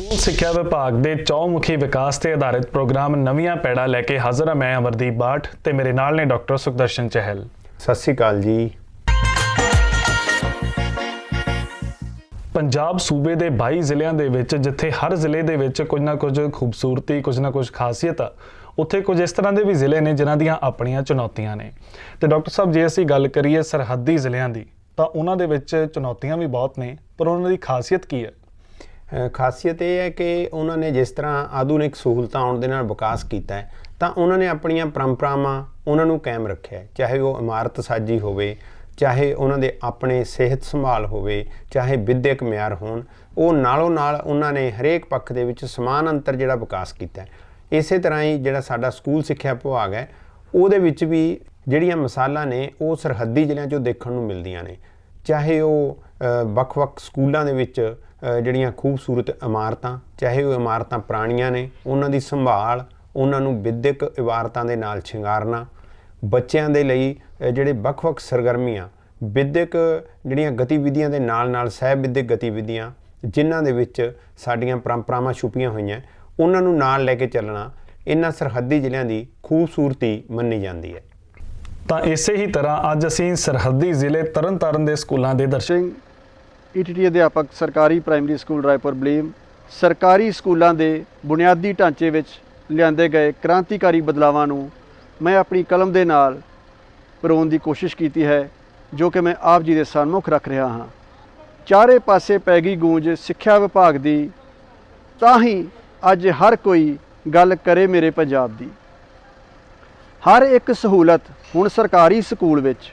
School ਸਿੱਖਿਆ ਵਿਭਾਗ ਦੇ ਚੌਮੁਖੀ ਵਿਕਾਸ ਤੇ ਆਧਾਰਿਤ ਪ੍ਰੋਗਰਾਮ ਨਵੀਆਂ ਪੈੜਾ ਲੈ ਕੇ ਹਾਜ਼ਰ ਹਾਂ ਮੈਂ ਅਮਰਦੀਪ ਬਾਠ ਤੇ ਮੇਰੇ ਨਾਲ ਨੇ ਡਾਕਟਰ ਸੁਖਦਰਸ਼ਨ ਚਹਿਲ। ਸਤਿ ਸ਼੍ਰੀ ਅਕਾਲ ਜੀ। ਪੰਜਾਬ ਸੂਬੇ ਦੇ 22 ਜ਼ਿਲ੍ਹਿਆਂ ਦੇ ਵਿੱਚ ਜਿੱਥੇ ਹਰ ਜ਼ਿਲ੍ਹੇ ਦੇ ਵਿੱਚ ਕੁਝ ਨਾ ਕੁਝ ਖੂਬਸੂਰਤੀ ਕੁਝ ਨਾ ਕੁਝ ਖਾਸੀਅਤ ਆ ਉੱਥੇ ਕੁਝ ਇਸ ਤਰ੍ਹਾਂ ਦੇ ਵੀ ਜ਼ਿਲ੍ਹੇ ਨੇ ਜਿਨ੍ਹਾਂ ਦੀਆਂ ਆਪਣੀਆਂ ਚੁਣੌਤੀਆਂ ਨੇ। ਤੇ ਡਾਕਟਰ ਸਾਹਿਬ ਜੇ ਅਸੀਂ ਗੱਲ ਕਰੀਏ ਸਰਹੱਦੀ ਜ਼ਿਲ੍ਹਿਆਂ ਦੀ ਤਾਂ ਉਹਨਾਂ ਦੇ ਵਿੱਚ ਚੁਣੌਤੀਆਂ ਵੀ ਬਹੁਤ ਨੇ ਪਰ ਉਹਨਾਂ ਦੀ ਖਾਸੀਅਤ ਕੀ ਹੈ? ਖਾਸੀਅਤ ਇਹ ਹੈ ਕਿ ਉਹਨਾਂ ਨੇ ਜਿਸ ਤਰ੍ਹਾਂ ਆਧੁਨਿਕ ਸਹੂਲਤਾਂ ਆਉਣ ਦੇ ਨਾਲ ਵਿਕਾਸ ਕੀਤਾ ਹੈ, ਤਾਂ ਉਹਨਾਂ ਨੇ ਆਪਣੀਆਂ ਪਰੰਪਰਾਵਾਂ ਉਹਨਾਂ ਨੂੰ ਕਾਇਮ ਰੱਖਿਆ ਚਾਹੇ ਉਹ ਇਮਾਰਤ ਸਾਜੀ ਹੋਵੇ, ਚਾਹੇ ਉਹਨਾਂ ਦੇ ਆਪਣੇ ਸਿਹਤ ਸੰਭਾਲ ਹੋਵੇ, ਚਾਹੇ ਵਿਦਿਅਕ ਮਿਆਰ ਹੋਣ, ਉਹ ਨਾਲੋਂ ਨਾਲ ਉਹਨਾਂ ਨੇ ਹਰੇਕ ਪੱਖ ਦੇ ਵਿੱਚ ਸਮਾਨ ਅੰਤਰ ਜਿਹੜਾ ਵਿਕਾਸ ਕੀਤਾ ਹੈ। ਇਸੇ ਤਰ੍ਹਾਂ ਹੀ ਜਿਹੜਾ ਸਾਡਾ ਸਕੂਲ ਸਿੱਖਿਆ ਵਿਭਾਗ ਹੈ, ਉਹਦੇ ਵਿੱਚ ਵੀ ਜਿਹੜੀਆਂ ਮਿਸਾਲਾਂ ਨੇ, ਉਹ ਸਰਹੱਦੀ ਜ਼ਿਲ੍ਹਿਆਂ 'ਚੋਂ ਦੇਖਣ ਨੂੰ ਮਿਲਦੀਆਂ ਨੇ। ਚਾਹੇ ਉਹ ਵੱਖ-ਵੱਖ ਸਕੂਲਾਂ ਦੇ ਵਿੱਚ ਜਿਹੜੀਆਂ ਖੂਬਸੂਰਤ ਇਮਾਰਤਾਂ, ਚਾਹੇ ਉਹ ਇਮਾਰਤਾਂ ਪੁਰਾਣੀਆਂ ਨੇ, ਉਹਨਾਂ ਦੀ ਸੰਭਾਲ, ਉਹਨਾਂ ਨੂੰ ਵਿਦਿਅਕ ਇਮਾਰਤਾਂ ਦੇ ਨਾਲ ਸ਼ਿੰਗਾਰਨਾ, ਬੱਚਿਆਂ ਦੇ ਲਈ ਜਿਹੜੇ ਵੱਖ-ਵੱਖ ਸਰਗਰਮੀਆਂ ਵਿਦਿਅਕ ਜਿਹੜੀਆਂ ਗਤੀਵਿਧੀਆਂ ਦੇ ਨਾਲ-ਨਾਲ ਸਹਿ ਵਿਦਿਅਕ ਗਤੀਵਿਧੀਆਂ, ਜਿਨ੍ਹਾਂ ਦੇ ਵਿੱਚ ਸਾਡੀਆਂ ਪਰੰਪਰਾਵਾਂ ਛੁਪੀਆਂ ਹੋਈਆਂ, ਉਹਨਾਂ ਨੂੰ ਨਾਲ ਲੈ ਕੇ ਚੱਲਣਾ, ਇਹਨਾਂ ਸਰਹੱਦੀ ਜ਼ਿਲ੍ਹਿਆਂ ਦੀ ਖੂਬਸੂਰਤੀ ਮੰਨੀ ਜਾਂਦੀ ਹੈ। ਤਾਂ ਇਸੇ ਹੀ ਤਰ੍ਹਾਂ ਅੱਜ ਅਸੀਂ ਸਰਹੱਦੀ ਜ਼ਿਲ੍ਹੇ ਤਰਨਤਾਰਨ ਦੇ ਸਕੂਲਾਂ ਦੇ ਦਰਸ਼ਨ ਸਿੰਘ ਈਟੀਟੀ ਅਧਿਆਪਕ ਸਰਕਾਰੀ ਪ੍ਰਾਇਮਰੀ ਸਕੂਲ ਰਾਏਪੁਰ ਬਲੀਮ, ਸਰਕਾਰੀ ਸਕੂਲਾਂ ਦੇ ਬੁਨਿਆਦੀ ਢਾਂਚੇ ਵਿੱਚ ਲਿਆਂਦੇ ਗਏ ਕ੍ਰਾਂਤੀਕਾਰੀ ਬਦਲਾਵਾਂ ਨੂੰ ਮੈਂ ਆਪਣੀ ਕਲਮ ਦੇ ਨਾਲ ਪਰੋਣ ਦੀ ਕੋਸ਼ਿਸ਼ ਕੀਤੀ ਹੈ, ਜੋ ਕਿ ਮੈਂ ਆਪ ਜੀ ਦੇ ਸਨਮੁਖ ਰੱਖ ਰਿਹਾ ਹਾਂ। ਚਾਰੇ ਪਾਸੇ ਪੈ ਗਈ ਗੂੰਜ ਸਿੱਖਿਆ ਵਿਭਾਗ ਦੀ, ਤਾਂ ਹੀ ਅੱਜ ਹਰ ਕੋਈ ਗੱਲ ਕਰੇ ਮੇਰੇ ਪੰਜਾਬ ਦੀ। ਹਰ ਇੱਕ ਸਹੂਲਤ ਹੁਣ ਸਰਕਾਰੀ ਸਕੂਲ ਵਿੱਚ।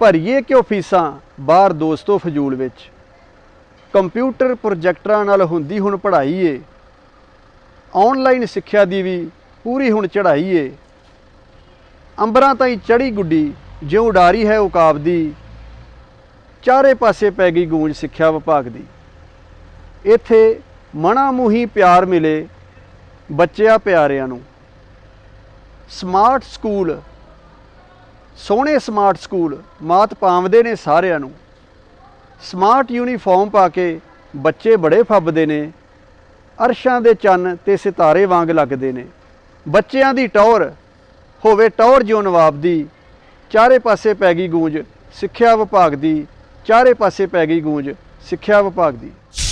ਭਰੀਏ ਕਿਉਂ ਫੀਸਾਂ ਬਾਹਰ ਦੋਸਤੋ ਫਜ਼ੂਲ ਵਿੱਚ? ਕੰਪਿਊਟਰ ਪ੍ਰੋਜੈਕਟਰਾਂ ਨਾਲ ਹੁੰਦੀ ਹੁਣ ਪੜ੍ਹਾਈ ਏ ਆਨਲਾਈਨ ਸਿੱਖਿਆ ਦੀ ਵੀ ਪੂਰੀ ਹੁਣ ਚੜ੍ਹਾਈ ਏ ਅੰਬਰਾਂ ਤਾਈਂ ਚੜੀ ਗੁੱਡੀ, ਜਿਉਂ ਉਡਾਰੀ ਹੈ ਉਕਾਬ ਦੀ। ਚਾਰੇ ਪਾਸੇ ਪੈ ਗਈ ਗੂੰਜ ਸਿੱਖਿਆ ਵਿਭਾਗ ਦੀ। ਇੱਥੇ ਮਣਾ ਮੂੰਹੀ ਪਿਆਰ ਮਿਲੇ ਬੱਚਿਆਂ ਪਿਆਰਿਆਂ ਨੂੰ। ਸਮਾਰਟ ਸਕੂਲ, ਸੋਹਣੇ ਸਮਾਰਟ ਸਕੂਲ, ਮਾਤ ਪਾਵਦੇ ਨੇ ਸਾਰਿਆਂ ਨੂੰ। ਸਮਾਰਟ ਯੂਨੀਫਾਰਮ ਪਾ ਕੇ ਬੱਚੇ ਬੜੇ ਫੱਬਦੇ ਨੇ, ਅਰਸ਼ਾਂ ਦੇ ਚੰਨ ਤੇ ਸਿਤਾਰੇ ਵਾਂਗ ਲੱਗਦੇ ਨੇ। ਬੱਚਿਆਂ ਦੀ ਟੌਰ ਹੋਵੇ ਟੌਰ ਜਿਉ ਨਵਾਬ ਦੀ, ਚਾਰੇ ਪਾਸੇ ਪੈ ਗਈ ਗੂੰਜ ਸਿੱਖਿਆ ਵਿਭਾਗ ਦੀ, ਚਾਰੇ ਪਾਸੇ ਪੈ ਗਈ ਗੂੰਜ ਸਿੱਖਿਆ ਵਿਭਾਗ ਦੀ।